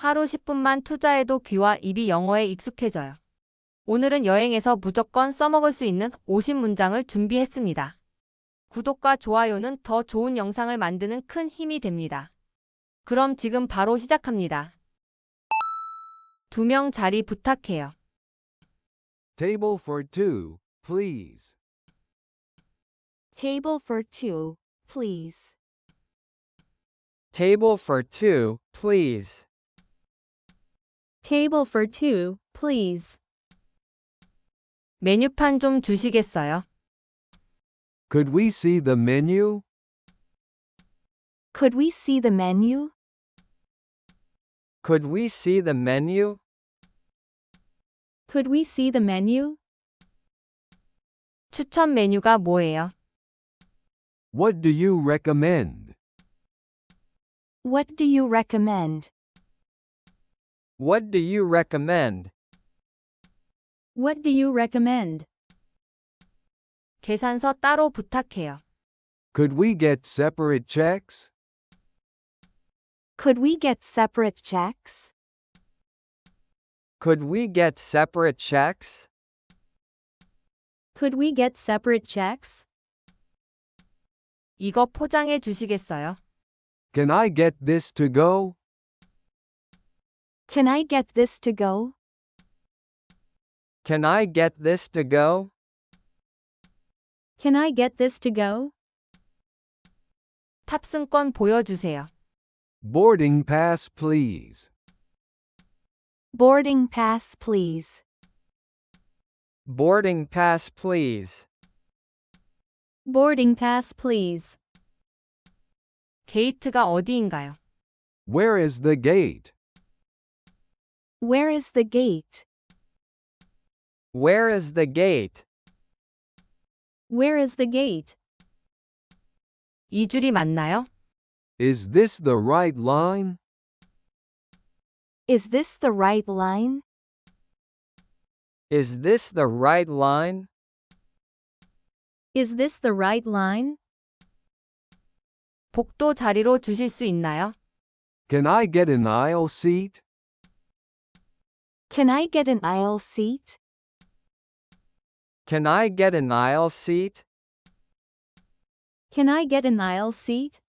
하루 10분만 투자해도 귀와 입이 영어에 익숙해져요. 오늘은 여행에서 무조건 써먹을 수 있는 50문장을 준비했습니다. 구독과 좋아요는 더 좋은 영상을 만드는 큰 힘이 됩니다. 그럼 지금 바로 시작합니다. 두 명 자리 부탁해요. Table for two, please. Table for two, please. Table for two, please. Table for two, please. 메뉴판 좀 주시겠어요? Could we see the menu? Could we see the menu? Could we see the menu? Could we see the menu? 추천 메뉴가 뭐예요? What do you recommend? What do you recommend? What do you recommend? What do you recommend? 계산서 따로 부탁해요. Could we get separate checks? Could we get separate checks? Could we get separate checks? Could we get separate checks? 이거 포장해 주시겠어요? Can I get this to go? Can I get this to go? Can I get this to go? Can I get this to go? 탑승권 보여주세요. Boarding pass, please. Boarding pass, please. Boarding pass, please. Boarding pass, please. 게이트가 어디인가요? Where is the gate? Where is the gate? Where is the gate? Where is the gate? 이 줄이 맞나요? Is this the right line? Is this the right line? Is this the right line? Is this the right line? 복도 자리로 주실 수 있나요? Can I get an aisle seat? Can I get an aisle seat? Can I get an aisle seat? Can I get an aisle seat?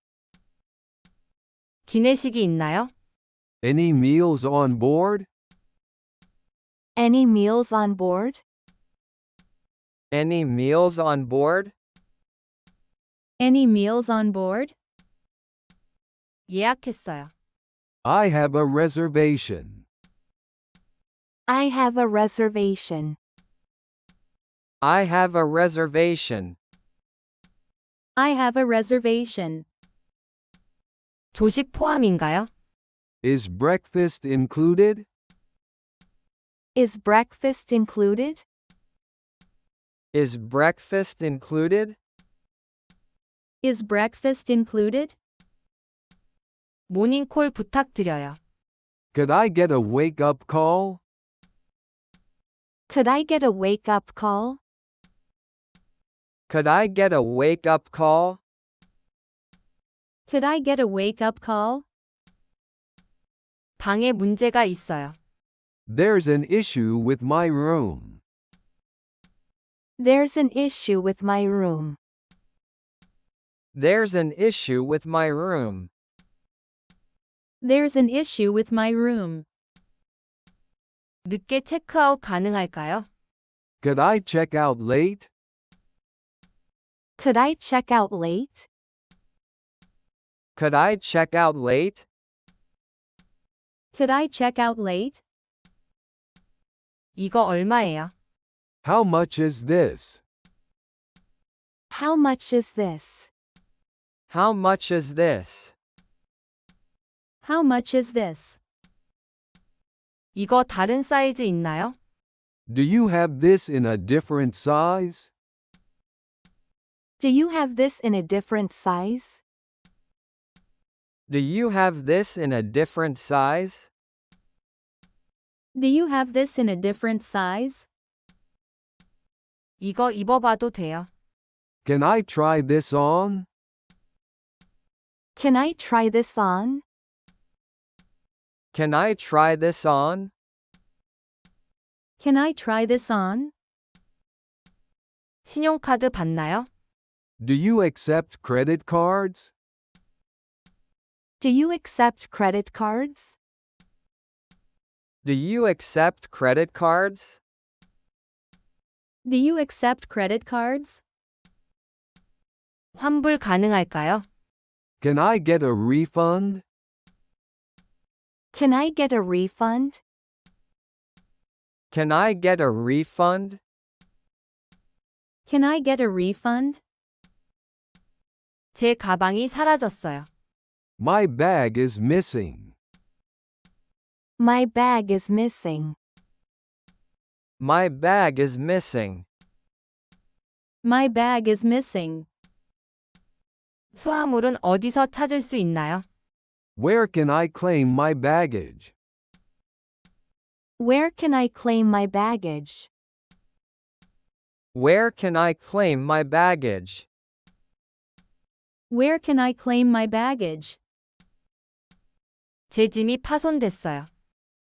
기내식이 있나요? Any meals on board? Any meals on board? Any meals on board? Any meals on board? 예약했어요. I have a reservation. I have a reservation. I have a reservation. I have a reservation. 조식 포함인가요? Is breakfast included? Is breakfast included? Is breakfast included? Is breakfast included? 모닝콜 부탁드려요. Could I get a wake up call? Could I get a wake up call? Could I get a wake up call? Could I get a wake up call? 방에 문제가 있어요. There's an issue with my room. There's an issue with my room. There's an issue with my room. There's an issue with my room. 늦게 체크아웃 가능할까요? Could I check out late? Could I check out late? Could I check out late? Could I check out late? 이거 얼마예요? How much is this? How much is this? How much is this? How much is this? 이거 다른 사이즈 있나요? Do you have this in a different size? Do you have this in a different size? Do you have this in a different size? Do you have this in a different size? 이거 입어봐도 돼요. Can I try this on? Can I try this on? Can I try this on? Can I try this on? 신용카드 받나요? Do you accept credit cards? Do you accept credit cards? Do you accept credit cards? Do you accept credit cards? 환불 가능할까요? Can I get a refund? Can I get a refund? Can I get a refund? Can I get a refund? 제 가방이 사라졌어요. My bag is missing. My bag is missing. My bag is missing. My bag is missing. 수화물은 어디서 찾을 수 있나요? Where can I claim my baggage? Where can I claim my baggage? Where can I claim my baggage? Where can I claim my baggage? 제 짐이 파손됐어요.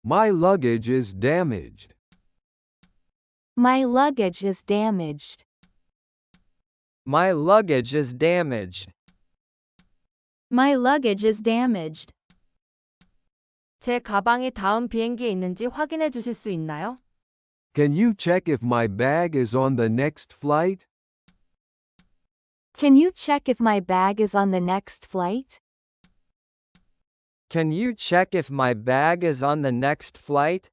My luggage is damaged. My luggage is damaged. My luggage is damaged. My luggage is damaged. 제 가방이 다음 비행기에 있는지 확인해 주실 수 있나요? Can you check if my bag is on the next flight? Can you check if my bag is on the next flight? Can you check if my bag is on the next flight?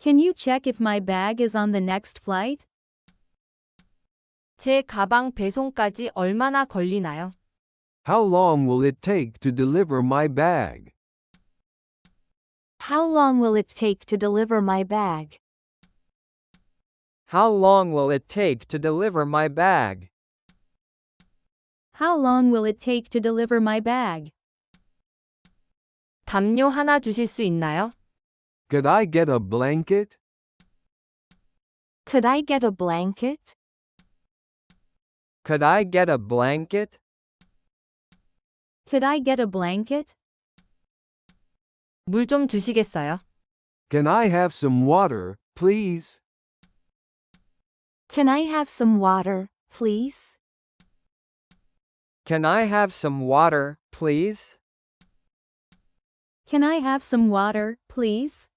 Can you check if my bag is on the next flight? 제 가방 배송까지 얼마나 걸리나요? How long will it take to deliver my bag? How long will it take to deliver my bag? How long will it take to deliver my bag? How long will it take to deliver my bag? 담요 하나 주실 수 있나요? Could I get a blanket? Could I get a blanket? Could I get a blanket? Could I get a blanket? 물 좀 주시겠어요? Can I have some water, please? Can I have some water, please? Can I have some water, please? Can I have some water, please?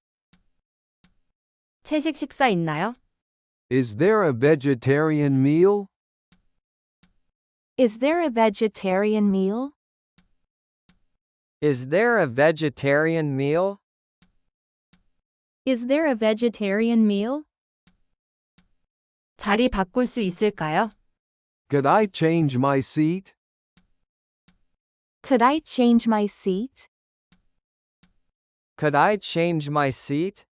채식 식사 있나요? Is there a vegetarian meal? Is there a vegetarian meal? Is there a vegetarian meal? Is there a vegetarian meal? 자리 바꿀 수 있을까요? Could I change my seat? Could I change my seat? Could I change my seat?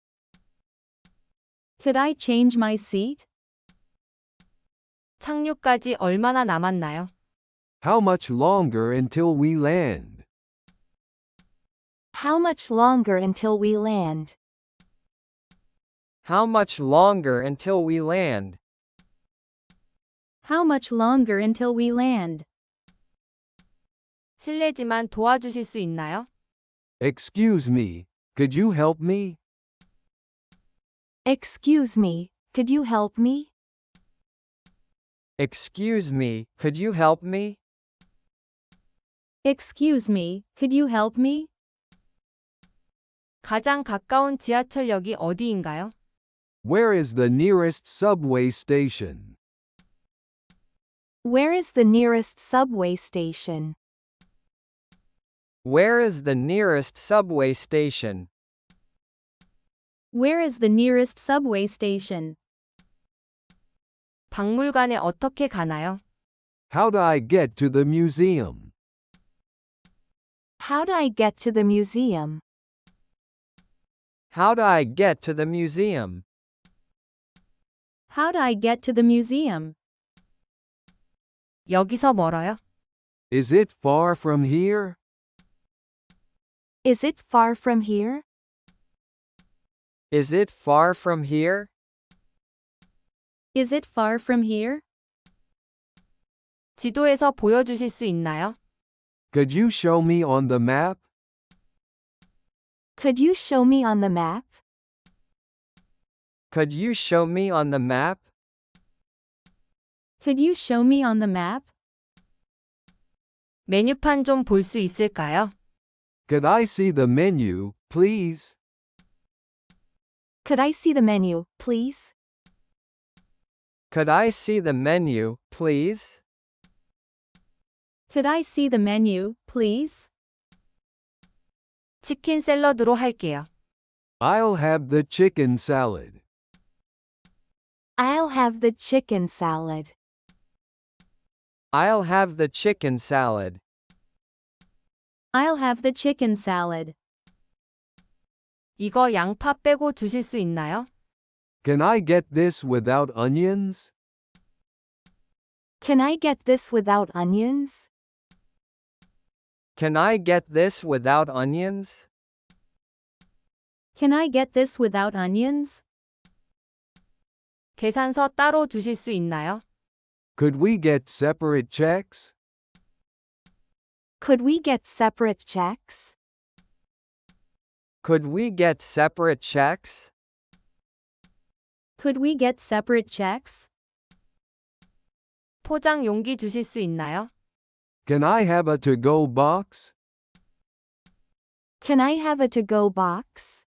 Could I change my seat? 착륙까지 얼마나 남았나요? How much longer until we land? How much longer until we land? How much longer until we land? How much longer until we land? 실례지만 도와주실 수 있나요? Excuse me, could you help me? Excuse me, could you help me? Excuse me, could you help me? Excuse me, could you help me? 가장 가까운 지하철역이 어디인가요? Where is the nearest subway station? Where is the nearest subway station? Where is the nearest subway station? Where is the nearest subway station? 박물관에 어떻게 가나요? How do I get to the museum? How do I get to the museum? How do I get to the museum? How do I get to the museum? 여기서 멀어요? Is it far from here? Is it far from here? Is it far from here? Is it far from here? 지도에서 보여주실 수 있나요? Could you show me on the map? Could you show me on the map? Could you show me on the map? Could you show me on the map? 메뉴판 좀 볼 수 있을까요? Could I see the menu, please? Could I see the menu, please? Could I see the menu, please? Could I see the menu, please? 치킨 샐러드로 할게요. I'll have the chicken salad. I'll have the chicken salad. I'll have the chicken salad. I'll have the chicken salad. 이거 양파 빼고 주실 수 있나요? Can I get this without onions? Can I get this without onions? Can I get this without onions? Can I get this without onions? 계산서 따로 주실 수 있나요? Could we get separate checks? Could we get separate checks? Could we get separate checks? Could we get separate checks? 포장 용기 주실 수 있나요? Can I have a to-go box? Can I have a to go box?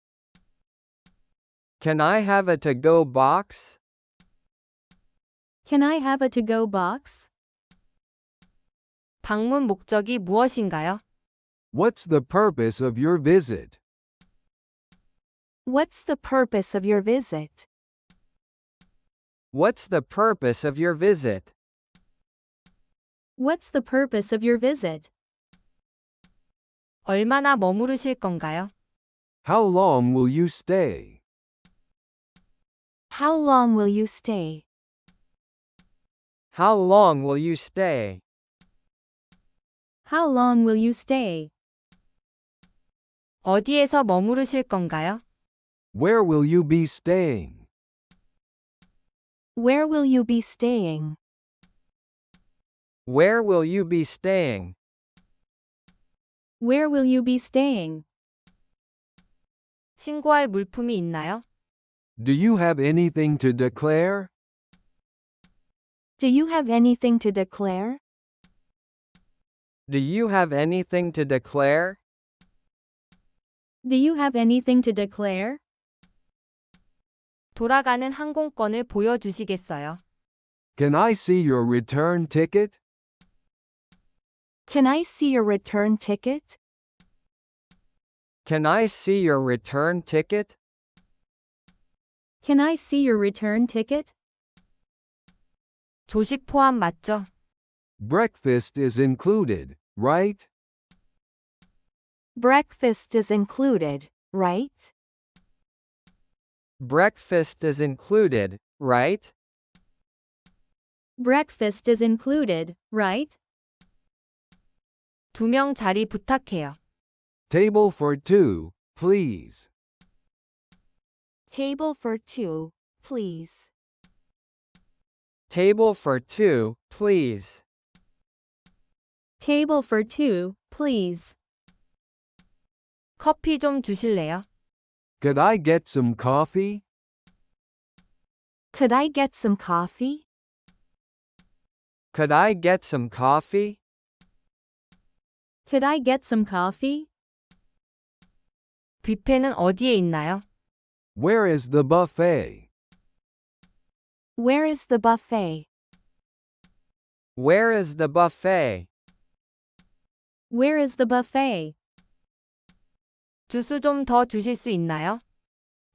Can I have a to go box? Can I have a to go box? 방문 목적이 무엇인가요? What's the purpose of your visit? What's the purpose of your visit? What's the purpose of your visit? What's the purpose of your visit? 얼마나 머무르실 건가요? How long will you stay? How long will you stay? How long will you stay? How long will you stay? 어디에서 머무르실 건가요? Where will you be staying? Where will you be staying? Where will you be staying? Where will you be staying? 신고할 물품이 있나요? Do you have anything to declare? Do you have anything to declare? Do you have anything to declare? Do you have anything to declare? 돌아가는 항공권을 보여주시겠어요? Can I see your return ticket? Can I see your return ticket? Can I see your return ticket? Can I see your return ticket? 조식 포함 맞죠? Breakfast is included, right? Breakfast is included, right? Breakfast is included, right? Breakfast is included, right? 두 명 자리 부탁해요. Table for two, please. Table for two, please. Table for two, please. Table for two, please. 커피 좀 주실래요? Could I get some coffee? Could I get some coffee? Could I get some coffee? Could I get some coffee? 뷔페는 어디에 있나요? Where is the buffet? Where is the buffet? Where is the buffet? Where is the buffet? 주스 좀 더 주실 수 있나요?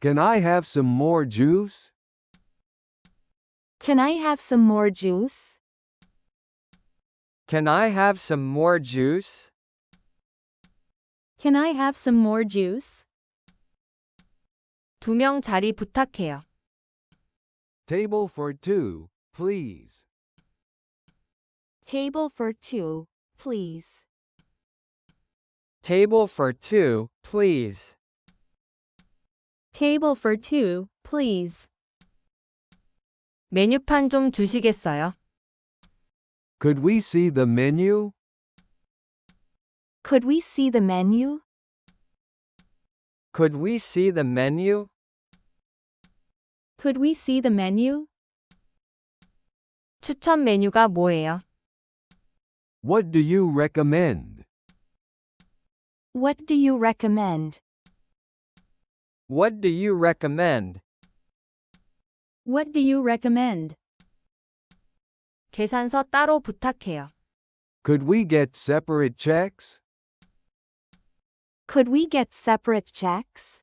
Can I have some more juice? Can I have some more juice? Can I have some more juice? Can I have some more juice? 두 명 자리 부탁해요. Table for two, please. Table for two, please. Table for two, please. Table for two, please. 메뉴판 좀 주시겠어요? Could we see the menu? Could we see the menu? Could we see the menu? Could we see the menu? 추천 메뉴가 뭐예요? What do you recommend? What do you recommend? What do you recommend? What do you recommend? 계산서 따로 부탁해요. Could we get separate checks? Could we get separate checks?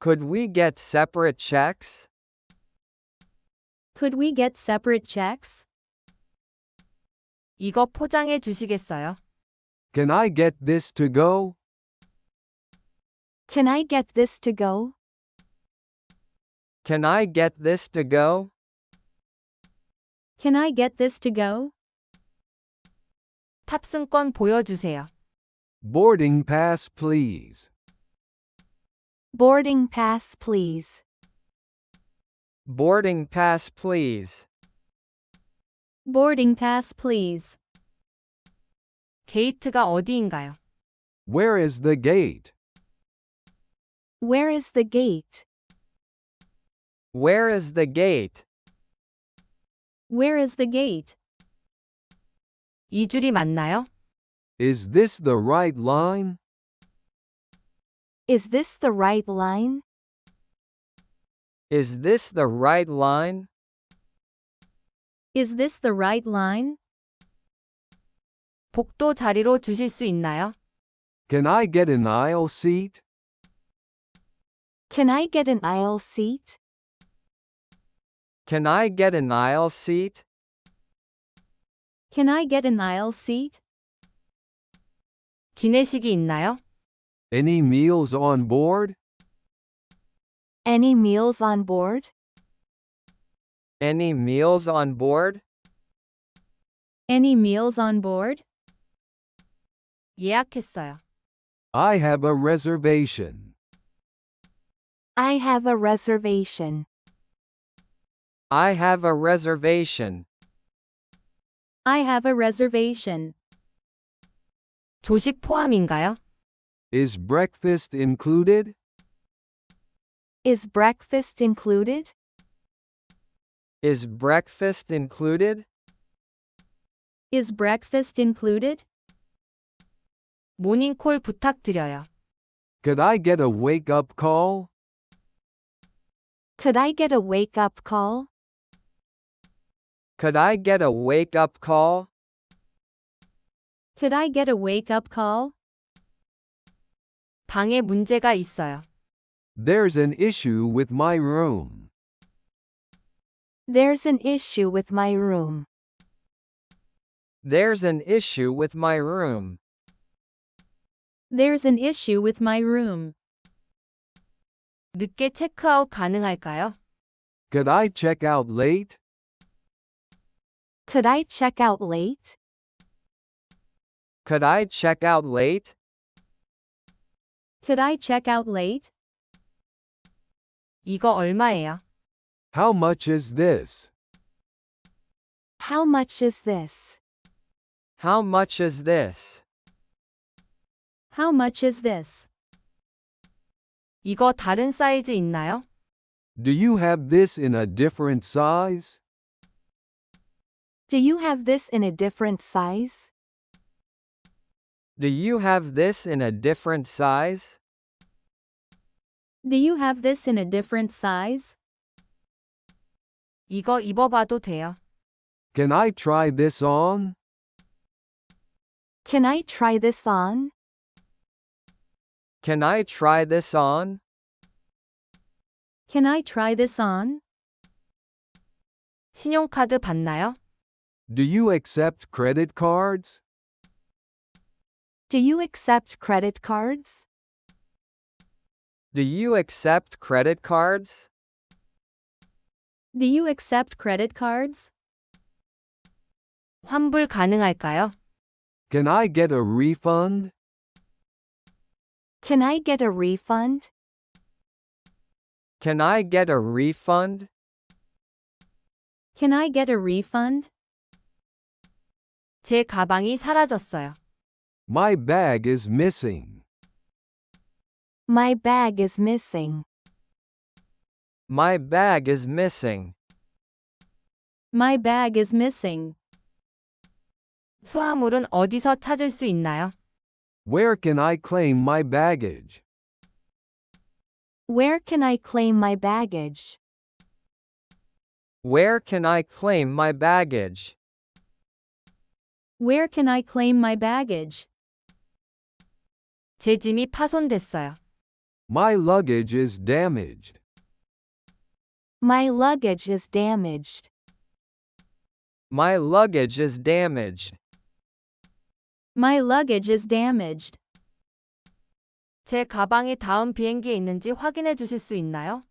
Could we get separate checks? Could we get separate checks? 이거 포장해 주시겠어요? Can I get this to go? Can I get this to go? Can I get this to go? Can I get this to go? 탑승권 보여주세요. Boarding pass, please. Boarding pass, please. Boarding pass, please. Boarding pass, please. 게이트가 어디인가요? Where is the gate? Where is the gate? Where is the gate? Where is the gate? 이 줄이 맞나요? Is this the right line? Is this the right line? Is this the right line? Is this the right line? 복도 자리로 주실 수 있나요? Can I get an aisle seat? Can I get an aisle seat? Can I get an aisle seat? Can I get an aisle seat? 기내식이 있나요? Any meals on board? Any meals on board? Any meals on board? Any meals on board? 예약했어요. I have a reservation. I have a reservation. I have a reservation. I have a reservation. 조식 포함인가요? Is breakfast included? Is breakfast included? Is breakfast included? Is breakfast included? 모닝콜 부탁드려요. Could I get a wake up call? Could I get a wake up call? Could I get a wake up call? Could I get a wake up call? 방에 문제가 있어요. There's an issue with my room. There's an issue with my room. There's an issue with my room. There's an issue with my room. 늦게 체크아웃 가능할까요? Could I check out late? Could I check out late? Could I check out late? Could I check out late? 이거 얼마예요? How much is this? How much is this? How much is this? How much is this? 이거 다른 사이즈 있나요? Do you have this in a different size? Do you have this in a different size? Do you have this in a different size? Do you have this in a different size? 이거 입어봐도 돼요. Can I try this on? Can I try this on? Can I try this on? Can I try this on? 신용카드 받나요? Do you accept credit cards? Do you accept credit cards? Do you accept credit cards? Do you accept credit cards? 환불 가능할까요? Can I get a refund? Can I get a refund? Can I get a refund? Can I get a refund? 제 가방이 사라졌어요. My bag is missing. My bag is missing. My bag is missing. My bag is missing. 수화물은 어디서 찾을 수 있나요? Where can I claim my baggage? Where can I claim my baggage? Where can I claim my baggage? Where can I claim my baggage? 제 짐이 파손됐어요. My luggage is damaged. My luggage is damaged. My luggage is damaged. My luggage is damaged. 제 가방이 다음 비행기에 있는지 확인해 주실 수 있나요?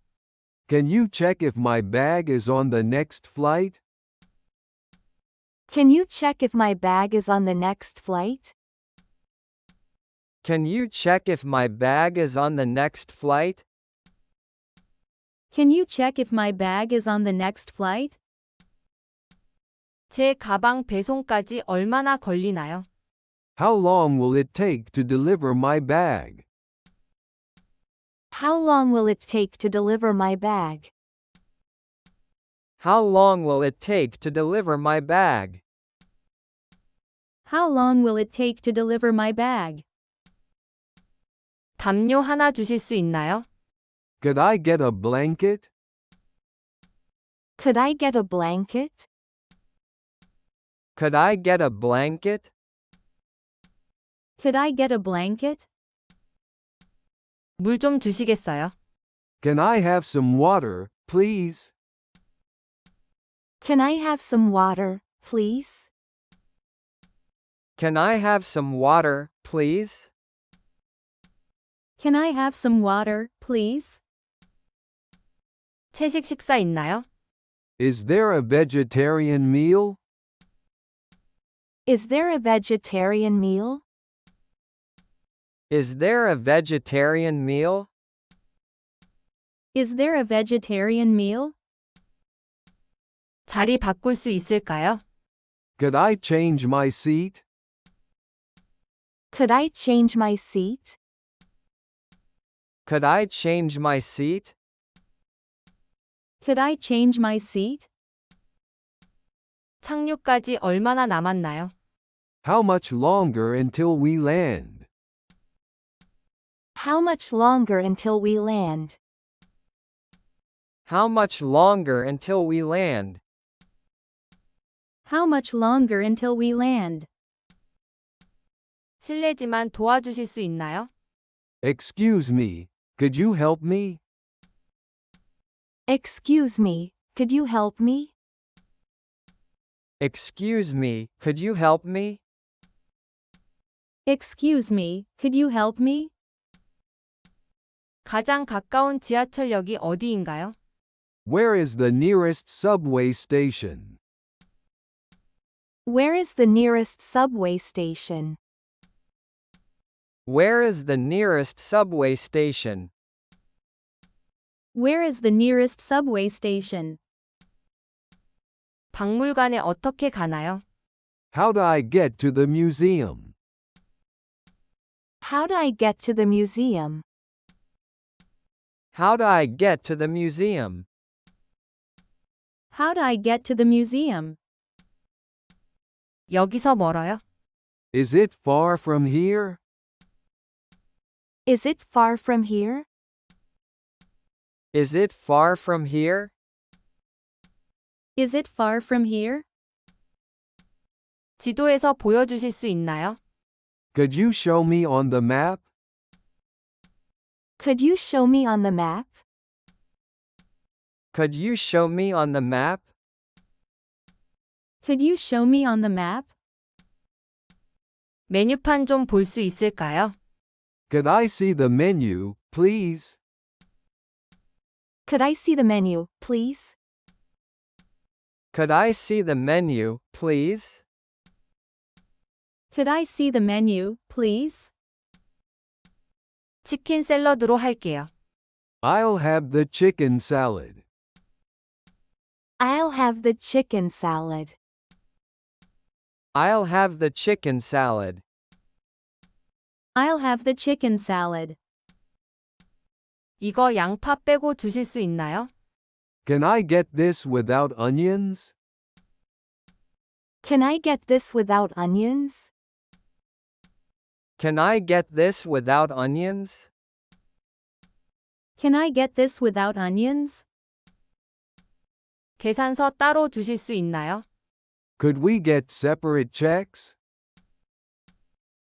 Can you check if my bag is on the next flight? Can you check if my bag is on the next flight? Can you check if my bag is on the next flight? Can you check if my bag is on the next flight? 제 가방 배송까지 얼마나 걸리나요? How long will it take to deliver my bag? How long will it take to deliver my bag? How long will it take to deliver my bag? How long will it take to deliver my bag? 담요 하나 주실 수 있나요? Could I get a blanket? Could I get a blanket? Could I get a blanket? Could I get a blanket? 물 좀 주시겠어요? Can I have some water, please? Can I have some water, please? Can I have some water, please? Can I have some water, please? 채식 식사 있나요? Is there a vegetarian meal? Is there a vegetarian meal? Is there a vegetarian meal? Is there a vegetarian meal? 자리 바꿀 수 있을까요? Could I change my seat? Could I change my seat? Could I change my seat? Could I change my seat? 착륙까지 얼마나 남았나요? How much longer until we land? How much longer until we land? How much longer until we land? How much longer until we land? 실례지만 도와주실 수 있나요? Excuse me, could you help me? Excuse me, could you help me? Excuse me, could you help me? Excuse me, could you help me? 가장 가까운 지하철역이 어디인가요? Where is the nearest subway station? Where is the nearest subway station? Where is the nearest subway station? Where is the nearest subway station? 박물관에 어떻게 가나요? How do I get to the museum? How do I get to the museum? How do I get to the museum? How do I get to the museum? 여기서 멀어요? Is it far from here? Is it far from here? Is it far from here? Is it far from here? 지도에서 보여주실 수 있나요? Could you show me on the map? Could you show me on the map? Could you show me on the map? Could you show me on the map? 메뉴판 좀 볼 수 있을까요? Could I see the menu, please? Could I see the menu, please? Could I see the menu, please? Could I see the menu, please? 치킨 샐러드로 할게요. I'll have the chicken salad. I'll have the chicken salad. I'll have the chicken salad. I'll have the chicken salad. 이거 양파 빼고 주실 수 있나요? Can I get this without onions? Can I get this without onions? Can I get this without onions? Can I get this without onions? 계산서 따로 주실 수 있나요? Could we get separate checks?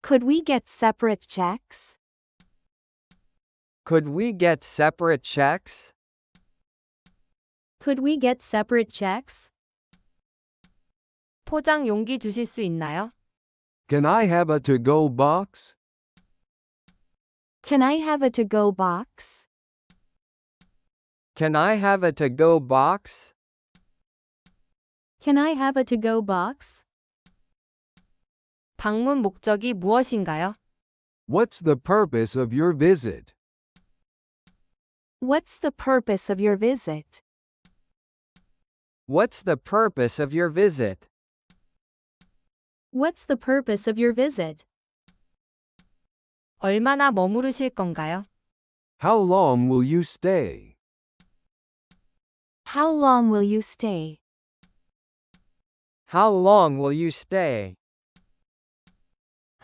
Could we get separate checks? Could we get separate checks? Could we get separate checks? 포장 용기 주실 수 있나요? Can I have a to go box? Can I have a to go box? Can I have a to go box? Can I have a to go box? 방문 목적이 무엇인가요? What's the purpose of your visit? What's the purpose of your visit? What's the purpose of your visit? What's the purpose of your visit? 얼마나 머무르실 건가요? How long will you stay? How long will you stay? How long will you stay?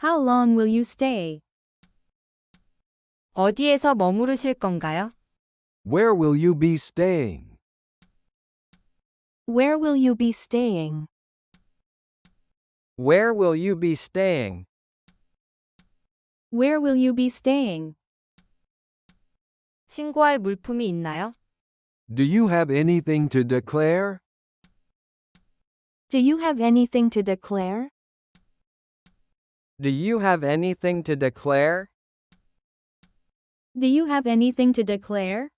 How long will you stay? 어디에서 머무르실 건가요? Where will you be staying? Where will you be staying? Where will you be staying? Where will you be staying? 신고할 물품이 있나요? Do you have anything to declare? Do you have anything to declare? Do you have anything to declare? Do you have anything to declare?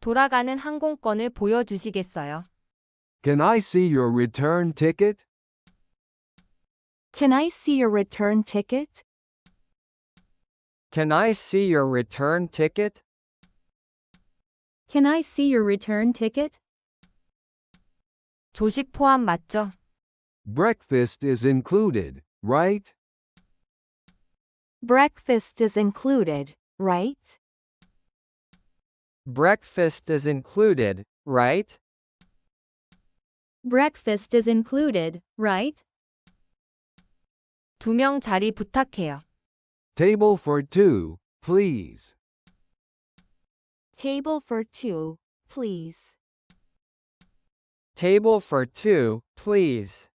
돌아가는 항공권을 보여주시겠어요? Can I see your return ticket? Can I see your return ticket? Can I see your return ticket? Can I see your return ticket? 조식 포함 맞죠? Breakfast is included, right? Breakfast is included, right? Breakfast is included, right? Breakfast is included, right? 두 명 자리 부탁해요. Table for two, please. Table for two, please. Table for two, please.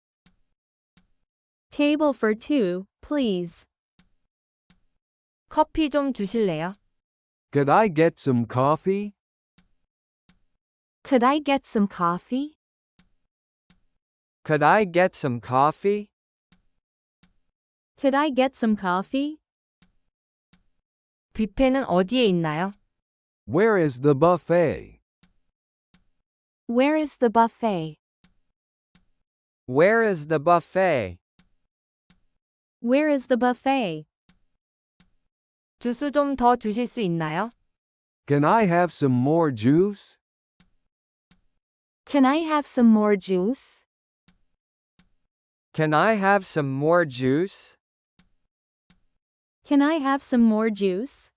Table for two, please. 커피 좀 주실래요? Could I get some coffee? Could I get some coffee? Could I get some coffee? Could I get some coffee? 뷔페는 어디에 있나요? Where is the buffet? Where is the buffet? Where is the buffet? Where is the buffet? 주스 좀 더 주실 수 있나요? Can I have some more juice? Can I have some more juice? Can I have some more juice? Can I have some more juice?